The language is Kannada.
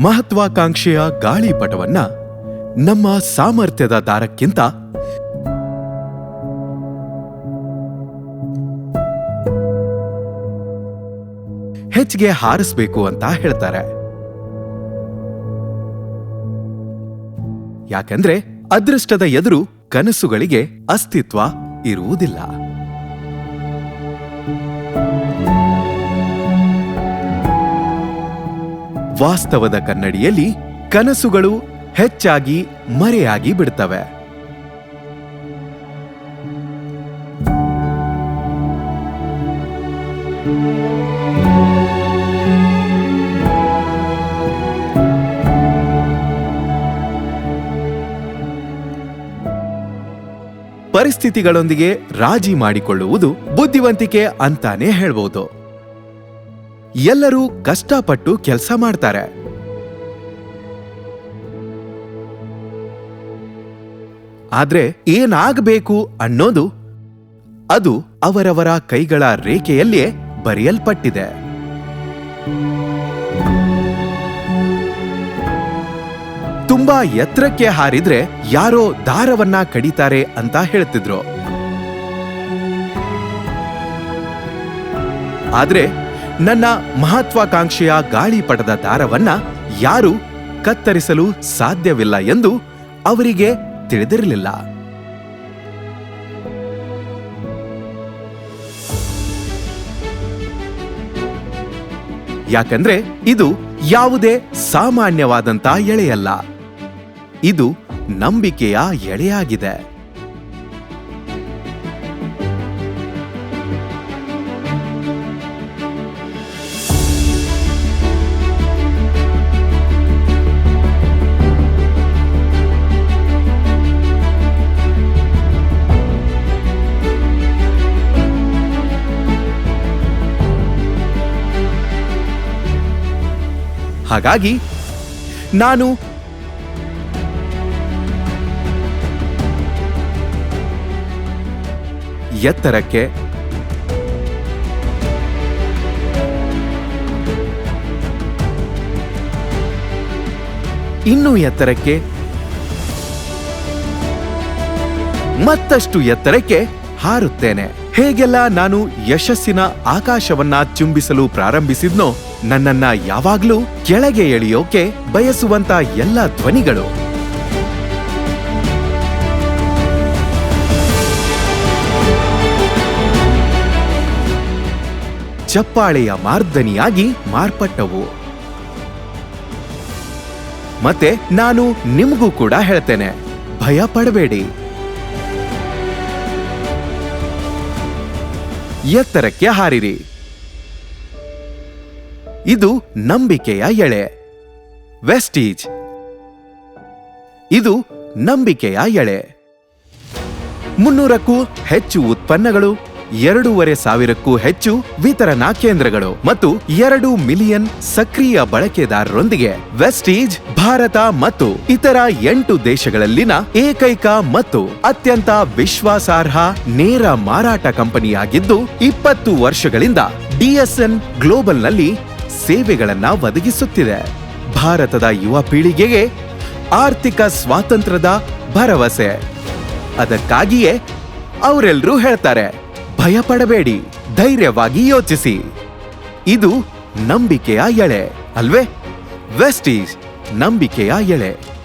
ಮಹತ್ವಾಕಾಂಕ್ಷೆಯ ಗಾಳಿಪಟವನ್ನ ನಮ್ಮ ಸಾಮರ್ಥ್ಯದ ದಾರಕ್ಕಿಂತ ಹೆಚ್ಚಿಗೆ ಹಾರಿಸ್ಬೇಕು ಅಂತ ಹೇಳ್ತಾರೆ. ಯಾಕಂದ್ರೆ ಅದೃಷ್ಟದ ಎದುರು ಕನಸುಗಳಿಗೆ ಅಸ್ತಿತ್ವ ಇರುವುದಿಲ್ಲ. ವಾಸ್ತವದ ಕನ್ನಡಿಯಲ್ಲಿ ಕನಸುಗಳು ಹೆಚ್ಚಾಗಿ ಮರೆಯಾಗಿ ಬಿಡ್ತವೆ. ಪರಿಸ್ಥಿತಿಗಳೊಂದಿಗೆ ರಾಜಿ ಮಾಡಿಕೊಳ್ಳುವುದು ಬುದ್ಧಿವಂತಿಕೆ ಅಂತಾನೆ ಹೇಳ್ಬೋದು. ಎಲ್ಲರೂ ಕಷ್ಟಪಟ್ಟು ಕೆಲಸ ಮಾಡ್ತಾರೆ. ಆದ್ರೆ ಏನಾಗಬೇಕು ಅನ್ನೋದು ಅದು ಅವರವರ ಕೈಗಳ ರೇಖೆಯಲ್ಲಿಯೇ ಬರೆಯಲ್ಪಟ್ಟಿದೆ. ತುಂಬಾ ಎತ್ತರಕ್ಕೆ ಹಾರಿದ್ರೆ ಯಾರೋ ದಾರವನ್ನ ಕಡಿತಾರೆ ಅಂತ ಹೇಳ್ತಿದ್ರು. ಆದ್ರೆ ನನ್ನ ಮಹತ್ವಾಕಾಂಕ್ಷೆಯ ಗಾಳಿಪಟದ ದಾರವನ್ನ ಯಾರು ಕತ್ತರಿಸಲು ಸಾಧ್ಯವಿಲ್ಲ ಎಂದು ಅವರಿಗೆ ತಿಳಿದಿರಲಿಲ್ಲ. ಯಾಕಂದ್ರೆ ಇದು ಯಾವುದೇ ಸಾಮಾನ್ಯವಾದಂತ ಎಳೆಯಲ್ಲ. ಇದು ನಂಬಿಕೆಯ ಎಳೆಯಾಗಿದೆ. ಹಾಗಾಗಿ ನಾನು ಎತ್ತರಕ್ಕೆ ಇನ್ನೂ ಎತ್ತರಕ್ಕೆ ಮತ್ತಷ್ಟು ಎತ್ತರಕ್ಕೆ ಹಾರುತ್ತೇನೆ. ಹೇಗೆಲ್ಲ ನಾನು ಯಶಸ್ಸಿನ ಆಕಾಶವನ್ನ ಚುಂಬಿಸಲು ಪ್ರಾರಂಭಿಸಿದ್ನೋ ನನ್ನನ್ನ ಯಾವಾಗ್ಲೂ ಕೆಳಗೆ ಎಳೆಯೋಕೆ ಬಯಸುವಂತ ಎಲ್ಲ ಧ್ವನಿಗಳು. ಚಪ್ಪಾಳೆಯ ಮಾರ್ದನಿಯಾಗಿ ಮಾರ್ಪಟ್ಟವು. ಮತ್ತೆ ನಾನು ನಿಮಗೂ ಕೂಡ ಹೇಳ್ತೇನೆ, ಭಯ ಪಡಬೇಡಿ. ಎತ್ತರಕ್ಕೆ ಹಾರಿರಿ. ಇದು ನಂಬಿಕೆಯ ಎಳೆ. ವೆಸ್ಟೀಜ್ ಇದು ನಂಬಿಕೆಯ ಎಳೆ. ಮುನ್ನೂರಕ್ಕೂ ಹೆಚ್ಚು ಉತ್ಪನ್ನಗಳು, ಎರಡೂವರೆ ಸಾವಿರಕ್ಕೂ ಹೆಚ್ಚು ವಿತರಣಾ ಕೇಂದ್ರಗಳು ಮತ್ತು ಎರಡು ಮಿಲಿಯನ್ ಸಕ್ರಿಯ ಬಳಕೆದಾರರೊಂದಿಗೆ ವೆಸ್ಟೀಜ್ ಭಾರತ ಮತ್ತು ಇತರ ಎಂಟು ದೇಶಗಳಲ್ಲಿನ ಏಕೈಕ ಮತ್ತು ಅತ್ಯಂತ ವಿಶ್ವಾಸಾರ್ಹ ನೇರ ಮಾರಾಟ ಕಂಪನಿಯಾಗಿದ್ದು ಇಪ್ಪತ್ತು ವರ್ಷಗಳಿಂದ ಡಿಎಸ್ಎನ್ ಗ್ಲೋಬಲ್ನಲ್ಲಿ ಸೇವೆಗಳನ್ನ ಒದಗಿಸುತ್ತಿದೆ. ಭಾರತದ ಯುವ ಪೀಳಿಗೆಗೆ ಆರ್ಥಿಕ ಸ್ವಾತಂತ್ರ್ಯದ ಭರವಸೆ. ಅದಕ್ಕಾಗಿಯೇ ಅವರೆಲ್ಲರೂ ಹೇಳ್ತಾರೆ ಭಯ ಪಡಬೇಡಿ ಧೈರ್ಯವಾಗಿ ಯೋಚಿಸಿ. ಇದು ನಂಬಿಕೆಯ ಎಳೆ, ಅಲ್ವೇ? ವೆಸ್ಟೀಸ್ ನಂಬಿಕೆಯ ಎಳೆ.